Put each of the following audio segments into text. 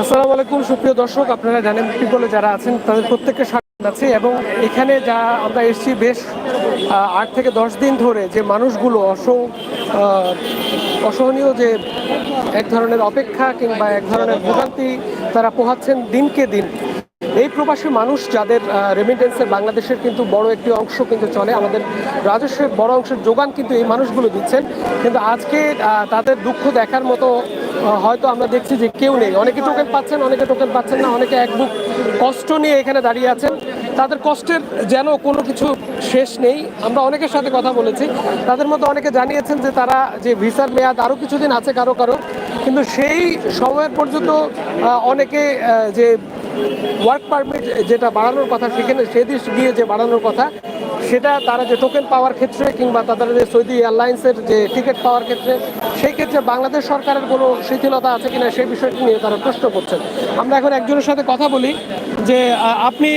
আসসালামু আলাইকুম, সুপ্রিয় দর্শক, আপনারা জানেন কি বলে যারা আছেন, তাদের প্রত্যেককে স্বাগত আছে এবং এখানে যা আমরা এসেছি বেশ আট থেকে দশ দিন ধরে যে মানুষগুলো অস অসহনীয় যে এক ধরনের অপেক্ষা কিংবা এক ধরনের ভোগান্তি তারা পোহাচ্ছেন দিনকে দিন এই প্রবাসী মানুষ যাদের রেমিটেন্সে বাংলাদেশের কিন্তু বড় একটি অংশ কিন্তু চলে, আমাদের রাজস্বের বড় অংশের যোগান কিন্তু এই মানুষগুলো দিচ্ছেন। কিন্তু আজকে তাদের দুঃখ দেখার মতো হয়তো আমরা দেখছি যে কেউ নেই। অনেকে টোকেন পাচ্ছেন, অনেকে টোকেন পাচ্ছেন না, অনেকে এক বুক কষ্ট নিয়ে এখানে দাঁড়িয়ে আছেন। তাদের কষ্টের যেন কোনো কিছু শেষ নেই। আমরা অনেকের সাথে কথা বলেছি। তাদের মধ্যে অনেকে জানিয়েছেন যে তারা যে ভিসার মেয়াদ আরও কিছুদিন আছে কারও কারও। কিন্তু সেই সময়ের পর্যন্ত অনেকে যে ওয়ার্ক পারমিট যেটা বাড়ানোর কথা, সেখানে সেদিন গিয়ে যে বাড়ানোর কথা, সেটা তারা যে টোকেন পাওয়ার ক্ষেত্রে কিংবা তাদের যে সৌদি এয়ারলাইন্সের যে টিকিট পাওয়ার ক্ষেত্রে, সেই ক্ষেত্রে বাংলাদেশ সরকারের কোনো শিথিলতা আছে কিনা সেই বিষয়টি নিয়ে তারা প্রশ্ন করছেন। আমরা এখন একজনের সাথে কথা বলি যে আপনি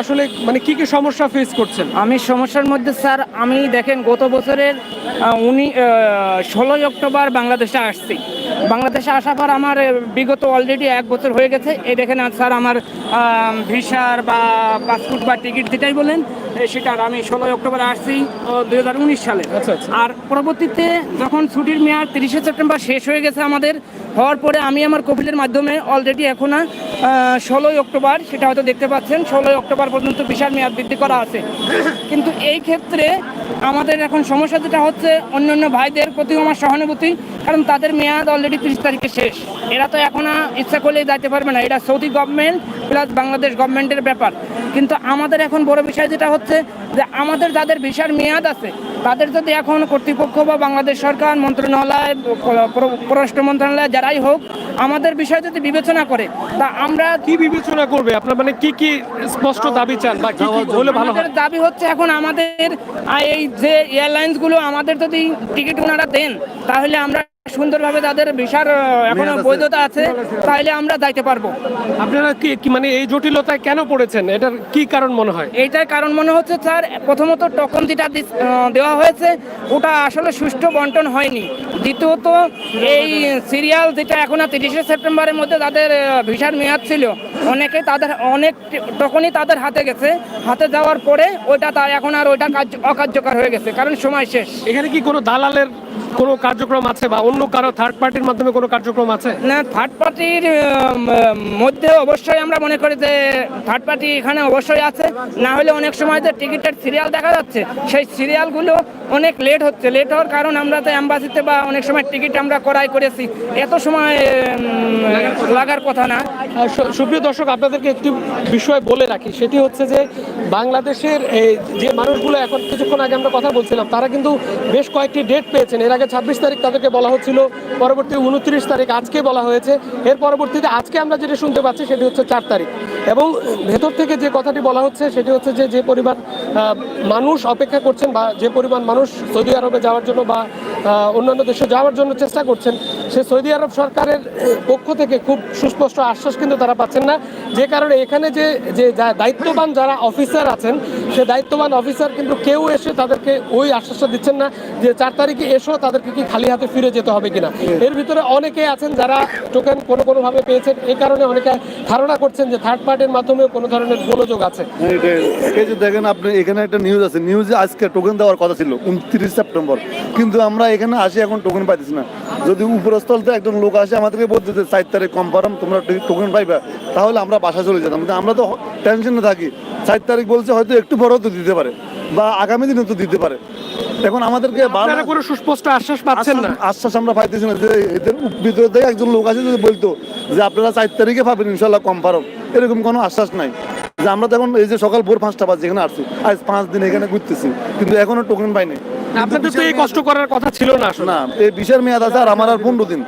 আসলে মানে কি কি সমস্যা ফেস করছেন? আমি সমস্যার মধ্যে, স্যার, আমি দেখেন গত বছরের উনি ষোলোই অক্টোবর বাংলাদেশে আসছি। বাংলাদেশে আসার পর আমার বিগত অলরেডি এক বছর হয়ে গেছে। এই দেখেন স্যার আমার ভিসার বা পাসপোর্ট বা টিকিট যেটাই বলেন সেটার আমি ষোলোই অক্টোবর আসছি দুই হাজার উনিশ সালে। আচ্ছা, আচ্ছা। আর পরবর্তীতে যখন ছুটির মেয়াদ তিরিশে সেপ্টেম্বর শেষ হয়ে গেছে আমাদের হওয়ার পরে আমি আমার কোভিডের মাধ্যমে অলরেডি এখন ষোলোই অক্টোবর সেটা হয়তো দেখতে পাচ্ছেন ষোলোই অক্টোবর পর্যন্ত বিশাল মেয়াদ বৃদ্ধি করা আছে। কিন্তু এই ক্ষেত্রে আমাদের এখন সমস্যা যেটা হচ্ছে অন্যান্য ভাইদের প্রতি আমার সহানুভূতি কারণ তাদের মেয়াদ অলরেডি তিরিশ তারিখে শেষ। এরা তো এখন ইচ্ছা করলেই যাইতে পারবে না। এটা সৌদি গভর্নমেন্ট প্লাস বাংলাদেশ গভর্নমেন্টের ব্যাপার। কিন্তু আমাদের এখন বড় বিষয় যেটা হচ্ছে যে আমাদের যাদের ভিসার মেয়াদ আছে তাদের যদি এখন কর্তৃপক্ষ বা বাংলাদেশ সরকার মন্ত্রণালয় পররাষ্ট্র মন্ত্রণালয় যারাই হোক আমাদের বিষয় যদি বিবেচনা করে তা আমরা কি বিবেচনা করবে? আপনার মানে কি কি স্পষ্ট দাবি চান বা হলে ভালো হয়? আমাদের দাবি হচ্ছে এখন আমাদের এই যে এয়ারলাইন্সগুলো আমাদের যদি টিকিট ওনারা দেন তাহলে আমরা সুন্দরভাবে তাদের ভিসার এখনও বৈধতা আছে তাহলে আমরা যাইতে পারব। আপনারা কি মানে এই জটিলতায় কেন পড়েছেন? এটার কি কারণ মনে হয়? এইটার কারণ মনে হচ্ছে স্যার প্রথমত টোকন যেটা দেওয়া হয়েছে ওটা আসলে সুষ্ঠু বন্টন হয়নি। দ্বিতীয়ত এই সিরিয়াল যেটা এখন তিরিশে সেপ্টেম্বরের মধ্যে তাদের ভিসার মেয়াদ ছিল অনেকে তাদের অনেক টোকনই তাদের হাতে গেছে। হাতে যাওয়ার পরে ওইটা তার এখন আর ওইটা কার্য অকার্যকর হয়ে গেছে কারণ সময় শেষ। এখানে কি কোনো দালালের কোনো কার্যক্রম আছে বা অন্য কারও থার্ড পার্টির মাধ্যমে কোনো কার্যক্রম আছে? না থার্ড পার্টির মধ্যে অবশ্যই আমরা মনে করি যে থার্ড পার্টি এখানে অবশ্যই আছে। না হলে অনেক সময় যে টিকিটের সিরিয়াল দেখা যাচ্ছে সেই সিরিয়ালগুলো অনেক লেট হচ্ছে। লেট হওয়ার কারণ আমরা তো অ্যাম্বাসিতে বা অনেক সময় টিকিট আমরা করাই করেছি। এত সময় লাগার কথা না। সুপ্রিয় দর্শক আপনাদেরকে একটি বিষয় বলে রাখি। সেটি হচ্ছে যে বাংলাদেশের এই যে মানুষগুলো এখন কিছুক্ষণ আগে আমরা কথা বলছিলাম তারা কিন্তু বেশ কয়েকটি ডেট পেয়েছেন। এর আগে ছাব্বিশ তারিখ তাদেরকে বলা হচ্ছিল পরবর্তী উনত্রিশ তারিখ আজকে বলা হয়েছে। এর পরবর্তীতে আজকে আমরা যেটা শুনতে পাচ্ছি সেটি হচ্ছে চার তারিখ। এবং ভেতর থেকে যে কথাটি বলা হচ্ছে সেটি হচ্ছে যে যে পরিমাণ মানুষ অপেক্ষা করছেন বা যে পরিমাণ মানুষ সৌদি আরবে যাওয়ার জন্য বা অন্যান্য দেশে যাওয়ার জন্য চেষ্টা করছেন সে সৌদি আরব সরকারের পক্ষ থেকে খুব সুস্পষ্ট আশ্বাস কিন্তু তারা পাচ্ছেন না। যে কারণে এখানে যে যে দায়িত্ববান যারা অফিসার আছেন, সে দায়িত্ববান অফিসার কিন্তু কেউ এসে তাদেরকে ওই আশ্বাসটা দিচ্ছেন না যে চার তারিখে এসো, তাদেরকে কি খালি হাতে ফিরে যেতে হবে কিনা। এর ভিতরে অনেকে আছেন যারা টোকেন কোনো, কোনোভাবে পেয়েছেন এই কারণে অনেকে ধারণা করছেন যে থার্ড পার্টির মাধ্যমে কোনো ধরনের গোলযোগ আছে। দেখেন আপনি, এখানে একটা নিউজ আছে। নিউজে আজকে টোকেন দেওয়ার কথা ছিল, উনত্রিশ সেপ্টেম্বর। কিন্তু আমরা এখানে আসি, এখন টোকেন পাইতেছি না। যদি উপরস্থল থেকে একজন লোক আসে আমাদেরকে বলতে যে চার তারিখ কনফার্ম তোমরা টোকেন পাইবা। তাহলে আমরা বাসা চলে যেতাম। আমরা তো টেনশনে থাকি। চার তারিখ বলছে হয়তো একটু বড় তো দিতে পারে বা আগামী দিনে তো দিতে পারে। এখন আমাদেরকে কোনো সুস্পষ্ট আশ্বাস পাচ্ছেন না? আশ্বাস- আশ্বাস আমরা পাইতেছি না যে এদের ভিতরে থেকে একজন লোক আছে যদি বলতো যে আপনারা চার তারিখে পাবেন ইনশাল্লাহ কনফার্ম এরকম কোনো আশ্বাস নাই। যে আমরা তখন এই যে সকাল ভোর পাঁচটা বাজে এখানে আসছি আজ পাঁচ দিন এখানে ঘুরতেছি কিন্তু এখনও টোকেন পাইনি। আপনাদের তো এই কষ্ট করার কথা ছিল না না এই বিশের মেয়াদ আছে আর আমার আর পনেরো দিন।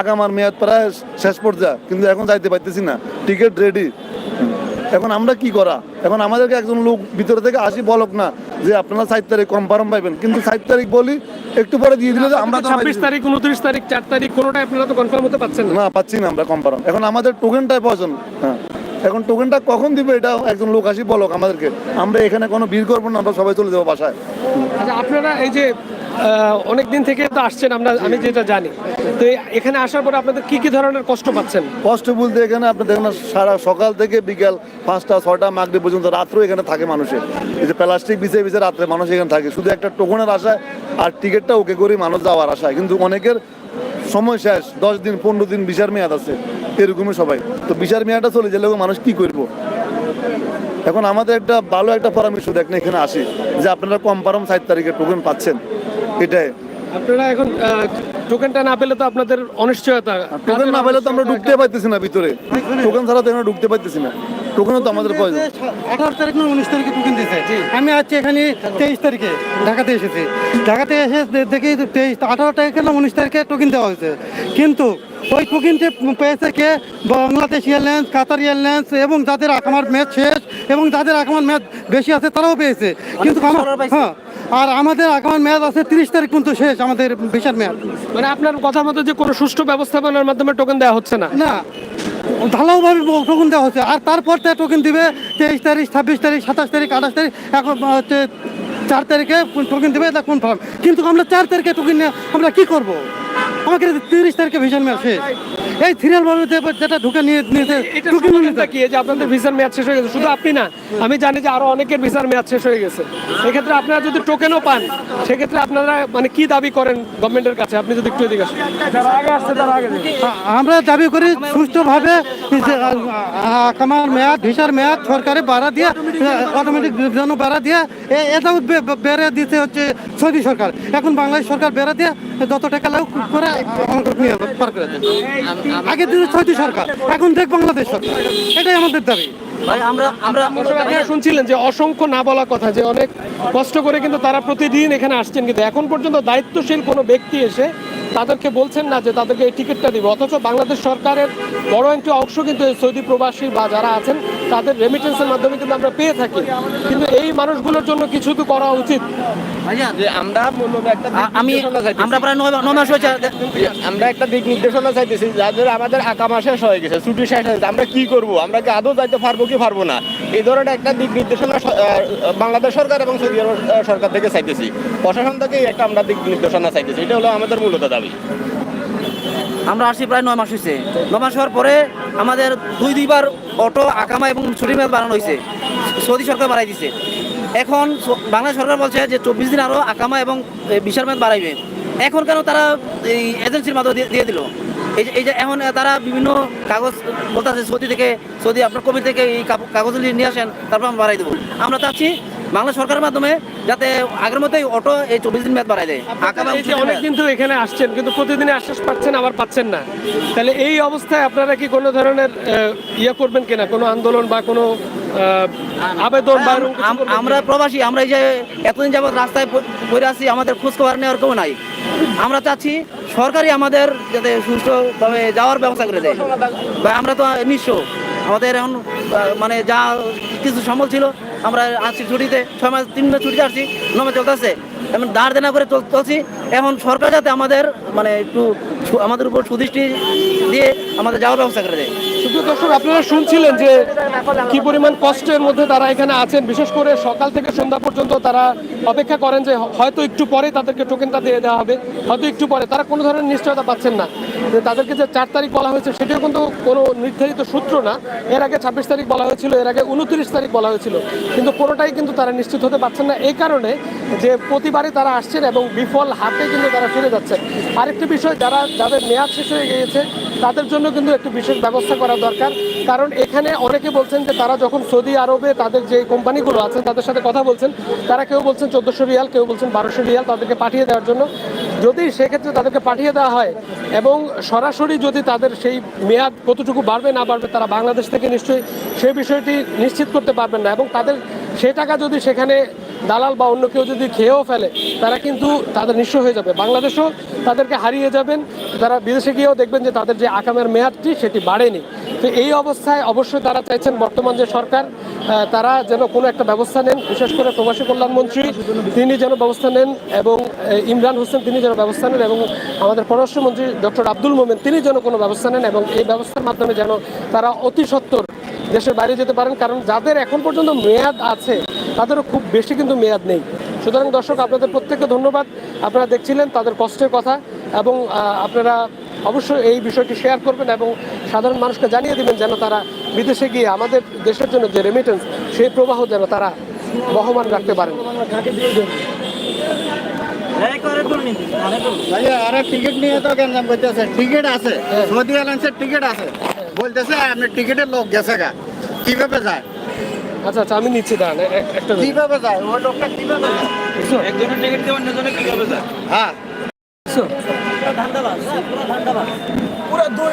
আগামার মেয়াদ প্রায় শেষ পর্যায়ে কিন্তু এখন যাইতে পারতেছি না। টিকিট রেডি এখন আমরা কি করা? এখন আমাদেরকে একজন লোক ভিতরে থেকে আসি বলক না যে আপনারা সাত তারিখ কনফার্ম পাইবেন। কিন্তু সাত তারিখ বলি একটু পরে দিয়ে দিলে আমরা ছাব্বিশ তারিখ উনত্রিশ তারিখ চার তারিখ কোনোটাই আপনারা তো কনফার্ম হতে পারছেন না। না পাচ্ছি না আমরা কনফার্ম এখন আমাদের টোকেনটাই প্রয়োজন হ্যাঁ। এখন টোকেনটা কখন দিবে এটা একজন লোক আসি বলক আমাদেরকে। আমরা এখানে কোনো ভিড় করব না আমরা সবাই চলে যাব বাসায়। আচ্ছা আপনারা এই যে অনেক দিন থেকে তো আসছেন আমরা আমি যেটা জানি। তো এখানে আসার পরে আপনাদের কি কি ধরনের কষ্ট পাচ্ছেন? কষ্ট বলতে এখানে আপনি দেখেন সারা সকাল থেকে বিকাল পাঁচটা ছয়টা মাগরি পর্যন্ত রাত্রেও এখানে থাকে মানুষের এই যে প্লাস্টিক বিছে বিছে রাত্রে মানুষ এখানে থাকে। শুধু একটা টোকনের আশায় আর টিকিটটা ওকে করে মানুষ যাওয়ার আশায়। কিন্তু অনেকের সময় শেষ দশ দিন পনেরো দিন বিশার মেয়াদ আছে। এরকমই সবাই। তো বিচার মেয়াদটা চলে গেলে মানুষ কি করব? এখন আমাদের একটা ভালো একটা পরামর্শ দেখেন এখানে আসি। যে আপনারা কনফার্ম সাত তারিখে টোকেন পাচ্ছেন। এটাই। আপনারা এখন টোকেনটা না পেলে তো আপনাদের অনিশ্চয়তা। টোকেন না পেলে তো আমরা ঢুকতে পারতেছি না ভিতরে। টোকেন ছাড়া তো আমরা ঢুকতে পারতেছি না। টোকেনও তো আমাদের প্রয়োজন। আঠারো তারিখ না উনিশ তারিখে টোকেন দিয়েছে। আমি আজকে এখানে তেইশ তারিখে ঢাকাতে এসেছি। ঢাকাতে এসে দেখি তেইশ আঠারো তারিখে না উনিশ তারিখে টোকেন দেওয়া হয়েছে। কিন্তু ওই টোকেনটি পেয়েছে কে বাংলাদেশ এয়ারলাইন্স কাতার এয়ারলাইন্স এবং যাদের আকামার ম্যাচ শেষ এবং যাদের আকামার ম্যাচ বেশি আছে তারাও পেয়েছে। কিন্তু আমার হ্যাঁ আর আমাদের আকামার ম্যাচ আছে তিরিশ তারিখ পর্যন্ত শেষ আমাদের বিশাল ম্যাচ। মানে আপনার কথা মতো যে কোনো সুষ্ঠু ব্যবস্থাপনার মাধ্যমে টোকেন দেওয়া হচ্ছে না? না ঢালাওভাবে টোকেন দেওয়া হচ্ছে। আর তারপর টোকেন দিবে তেইশ তারিখ ছাব্বিশ তারিখ সাতাশ তারিখ আঠাশ তারিখ এখন হচ্ছে চার তারিখে টোকেন দেবে এটা কনফার্ম কিন্তু আমরা চার তারিখে টোকেন আমরা কি করব? আমাকে তিরিশ তারিখে ভিজন শেষ। এই সিরিয়াল ভাবে যেটা ঢুকে নিয়ে নিয়েছে কি যে আপনাদের ভিসার মেয়াদ শেষ হয়ে গেছে? শুধু আপনি না আমি জানি যে আরও অনেকের ভিসার মেয়াদ শেষ হয়ে গেছে। এক্ষেত্রে আপনারা যদি টোকেনও পান সেক্ষেত্রে আপনারা মানে কি দাবি করেন গভর্নমেন্টের কাছে? আপনি যদি একটু এদিকে আসেন। যারা আগে আসছে তারা আগে যান। আমরা দাবি করি সুষ্ঠুভাবে কামার মেয়াদ ভিসার মেয়াদ সরকারে বাড়া দিয়ে অটোমেটিক যেন বাড়া দিয়ে এ- এটাও বেড়ে দিতে হচ্ছে সৌদি সরকার। এখন বাংলাদেশ সরকার বেড়া দিয়ে যত টাকা লাগ করে পার করে দেন আগে দিন ছয়টি সরকার এখন দেখ বাংলাদেশ সরকার। এটাই আমাদের দাবি। ভাই আমরা আমরা আপনারা শুনছিলেন যে অসংখ্য না বলা কথা যে অনেক কষ্ট করে কিন্তু তারা প্রতিদিন এখানে আসছেন কিন্তু এখন পর্যন্ত দায়িত্বশীল কোনো ব্যক্তি এসে তাদেরকে বলছেন না যে তাদেরকে এই টিকিটটা দিবে। অথচ বাংলাদেশ সরকারের বড় একটি অংশ কিন্তু সৌদি প্রবাসী বা যারা আছেন তাদের রেমিটেন্সের মাধ্যমে কিন্তু আমরা পেয়ে থাকি। কিন্তু এই মানুষগুলোর জন্য কিছু তো করা উচিত। যে আমরা একটা দিক আমি নির্দেশনা চাইতেছি। আমরা প্রায় নয় নয় মাস হয়েছে। আমরা একটা দিক নির্দেশনা চাইতেছি যাদের আমাদের শেষ হয়ে গেছে ছুটি শেষ হয়ে আমরা কি করব? আমরা কি আদৌ যাইতে পারব কি পারব না। এই ধরনের একটা দিক নির্দেশনা বাংলাদেশ সরকার এবং সৌদি আরব সরকার থেকে চাইতেছি। প্রশাসন থেকে একটা আমরা দিক নির্দেশনা চাইতেছি। এটা হলো আমাদের মূলত দাবি। আমরা আসছি প্রায় নয় মাস হয়েছে নয় মাস হওয়ার পরে আমাদের দুই দুইবার অটো, আকামা এবং ছুটি মেয়াদ বাড়ানো হয়েছে সৌদি সরকার বাড়াই দিছে। এখন বাংলাদেশ সরকার বলছে যে চব্বিশ দিন আরও আকামা এবং বিশাল মেয়াদ বাড়াইবে। এখন কেন তারা এই এজেন্সির মাধ্যমে দিয়ে দিল? এই যে- এই যে এখন তারা বিভিন্ন কাগজ বলতেছে সৌদি থেকে সৌদি আপনার কবি থেকে এই কাপ- কাগজ নিয়ে আসেন তারপর আমরা বাড়াই দেবো। আমরা চাচ্ছি বাংলা সরকারের মাধ্যমে যাতে আগের মতোই অটো এই চব্বিশ দিন মেয়াদ বাড়াই দেয়। অনেক। কিন্তু এখানে আসছেন কিন্তু প্রতিদিনই আশ্বাস পাচ্ছেন আবার পাচ্ছেন না। তাহলে এই অবস্থায় আপনারা কি কোনো ধরনের ইয়ে করবেন কিনা? কোনো আন্দোলন বা কোনো আবেদন বা করবেন আমরা প্রবাসী আমরা এই যে এতদিন যাবত রাস্তায় পড়ে আছি আমাদের খোঁজ খবর নেওয়ার কেউ নাই। আমরা চাচ্ছি সরকারই আমাদের যাতে সুস্থভাবে যাওয়ার ব্যবস্থা করে দেয়। বা আমরা তো নিঃস্ব। আমাদের এখন মানে যা কিছু সম্বল ছিল, আমরা আসছি ছুটিতে, ছয় মাস, তিন মাস ছুটিতে আসছি নমে আসছে এমন দাঁড় দেনা করে চল- চলছি। এখন সরকার যাতে আমাদের মানে একটু আমাদের উপর সুদৃষ্টি দিয়ে আমাদের যাওয়ার ব্যবস্থা করে দেয়। দর্শক, আপনারা শুনছিলেন যে কি পরিমাণ কষ্টের মধ্যে তারা এখানে আছেন। বিশেষ করে সকাল থেকে সন্ধ্যা পর্যন্ত তারা অপেক্ষা করেন যে হয়তো একটু পরে তাদেরকে টোকেনটা দিয়ে দেওয়া হবে। হয়তো একটু পরে। তারা কোনো ধরনের নিশ্চয়তা পাচ্ছেন না। যে তাদেরকে যে চার তারিখ বলা হয়েছে, সেটিও কিন্তু কোনো নির্ধারিত সূত্র না। এর আগে ছাব্বিশ তারিখ বলা হয়েছিল, এর আগে উনত্রিশ তারিখ বলা হয়েছিল। কিন্তু কোনোটাই কিন্তু তারা নিশ্চিত হতে পারছেন না। এই কারণে যে প্রতিবারই তারা আসছেন এবং বিফল হাতে কিন্তু তারা ফিরে যাচ্ছেন। আরেকটি বিষয়, যারা যাদের মেয়াদ শেষ হয়ে গিয়েছে, তাদের জন্য কিন্তু একটু বিশেষ ব্যবস্থা করা দরকার। কারণ এখানে অনেকে বলছেন যে তারা যখন সৌদি আরবে তাদের যে কোম্পানিগুলো আছে, তাদের সাথে কথা বলছেন, তারা কেউ বলছেন চোদ্দোশো রিয়াল, কেউ বলছেন বারোশো রিয়াল তাদেরকে পাঠিয়ে দেওয়ার জন্য। যদি সেক্ষেত্রে তাদেরকে পাঠিয়ে দেওয়া হয় এবং সরাসরি যদি তাদের সেই মেয়াদ কতটুকু বাড়বে, না বাড়বে, তারা বাংলাদেশ থেকে নিশ্চয়ই সেই বিষয়টি নিশ্চিত করতে পারবেন না। এবং তাদের সে টাকা যদি সেখানে দালাল বা অন্য কেউ যদি খেয়েও ফেলে, তারা কিন্তু তাদের নিঃস্ব হয়ে যাবে। বাংলাদেশও তাদেরকে হারিয়ে যাবেন। তারা বিদেশে গিয়েও দেখবেন যে তাদের যে আকামের মেয়াদটি, সেটি বাড়েনি। তো এই অবস্থায় অবশ্যই তারা চাইছেন বর্তমান যে সরকার তারা যেন কোনো একটা ব্যবস্থা নেন, বিশেষ করে প্রবাসী কল্যাণমন্ত্রী, তিনি যেন ব্যবস্থা নেন এবং ইমরান হোসেন তিনি যেন ব্যবস্থা নেন এবং আমাদের পররাষ্ট্রমন্ত্রী ডক্টর আব্দুল মোমেন তিনি যেন কোনো ব্যবস্থা নেন এবং এই ব্যবস্থার মাধ্যমে যেন তারা অতি সত্বর দেশের বাইরে যেতে পারেন। কারণ যাদের এখন পর্যন্ত মেয়াদ আছে তাদেরও খুব বেশি কিন্তু মেয়াদ নেই। সুতরাং দর্শক, আপনাদের প্রত্যেককে ধন্যবাদ। আপনারা দেখছিলেন তাদের কষ্টের কথা এবং আপনারা অবশ্যই এই বিষয়টি শেয়ার করবেন এবং সাধারণ মানুষকে জানিয়ে দেবেন যেন তারা বিদেশে গিয়ে আমাদের দেশের জন্য যে রেমিটেন্স সেই প্রবাহ যেন তারা বহমান রাখতে পারেন। টিকিট নিয়ে টিকিট আছে। টিকিট আছে। বলতেছে, আপনি টিকিটের লোক গেছে গা। কীভাবে যায়? আচ্ছা আচ্ছা আমি নিচ্ছি দাঁড়ান এ- একটা। কীভাবে যায়? ওই লোকটা কীভাবে যায়? একজনের টিকিট দিয়ে অন্যজনে কীভাবে যায়? হ্যাঁ। দেখছ?